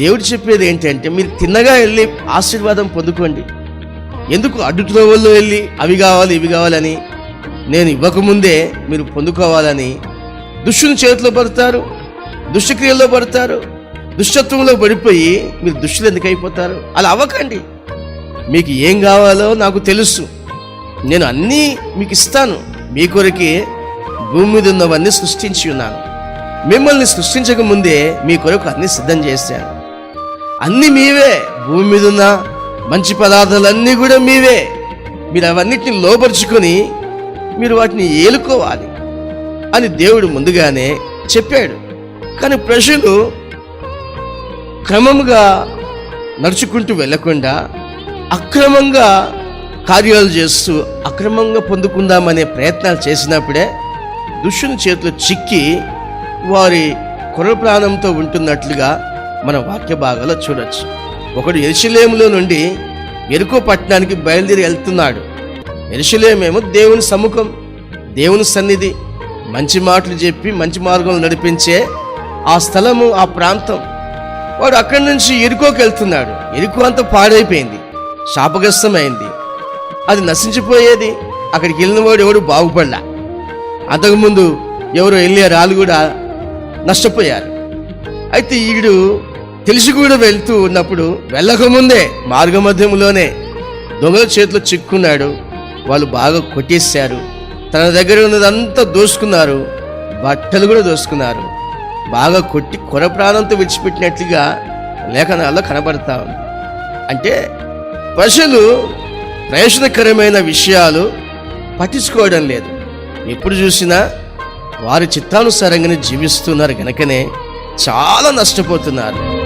దేవుడు చెప్పేది ఏంటంటే మీరు తిన్నగా వెళ్ళి ఆశీర్వాదం పొందుకోండి. ఎందుకు అడ్డుత్రోవల్లో వెళ్ళి అవి కావాలి ఇవి కావాలని నేను ఇవ్వకముందే మీరు పొందుకోవాలని దుష్టుని చేతిలో పడతారు దుష్టక్రియల్లో పడతారు దుష్టత్వంలో పడిపోయి మీరు దుష్టులు ఎందుకు అయిపోతారు? అలా అవ్వకండి. మీకు ఏం కావాలో నాకు తెలుసు. నేను అన్నీ మీకు ఇస్తాను. మీ కొరకే భూమి మీద ఉన్నవన్నీ సృష్టించి ఉన్నాను. మిమ్మల్ని సృష్టించక ముందే మీ కొరకు అన్ని సిద్ధం చేశాను. అన్నీ మీవే. భూమి మీద ఉన్న మంచి పదార్థాలన్నీ కూడా మీవే. మీరు అవన్నిటిని లోపరుచుకొని మీరు వాటిని ఏలుకోవాలి అని దేవుడు ముందుగానే చెప్పాడు. కానీ ప్రజలు క్రమముగా నడుచుకుంటూ వెళ్ళకుండా అక్రమంగా కార్యాలు చేస్తూ అక్రమంగా పొందుకుందామనే ప్రయత్నాలు చేసినప్పుడే దుష్టుని చేతిలో చిక్కి వారి కొర ప్రాణంతో ఉంటున్నట్లుగా మన వాక్య భాగాల్లో చూడొచ్చు. ఒకడు ఎరుషలేములో నుండి ఎరుకో పట్టణానికి బయలుదేరి వెళ్తున్నాడు. ఎరుషలేమేమో దేవుని సముఖం దేవుని సన్నిధి మంచి మాటలు చెప్పి మంచి మార్గంలో నడిపించే ఆ స్థలము ఆ ప్రాంతం. వాడు అక్కడి నుంచి ఎరుకోకి వెళ్తున్నాడు. ఎరుకు అంతా పాడైపోయింది శాపగ్రస్తమైంది. అది నశించిపోయేది. అక్కడికి వెళ్ళిన వాడు ఎవడు? బాగుపడలా. అంతకుముందు ఎవరు వెళ్ళే రాళ్ళు కూడా నష్టపోయారు. అయితే ఈడు తెలిసి కూడా వెళ్తూ ఉన్నప్పుడు వెళ్ళకముందే మార్గమధ్యంలోనే దొంగల చేతిలో చిక్కున్నాడు. వాళ్ళు బాగా కొట్టేశారు. తన దగ్గర ఉన్నదంతా దోసుకున్నారు. బట్టలు కూడా దోసుకున్నారు. బాగా కొట్టి కొర ప్రాణంతో విడిచిపెట్టినట్లుగా లేఖనాల్లో కనబడతా ఉంది. అంటే ప్రజలు ప్రయోజనకరమైన విషయాలు పట్టించుకోవడం లేదు. ఎప్పుడు చూసినా వారి చిత్తానుసారంగానే జీవిస్తున్నారు కనుకనే చాలా నష్టపోతున్నారు.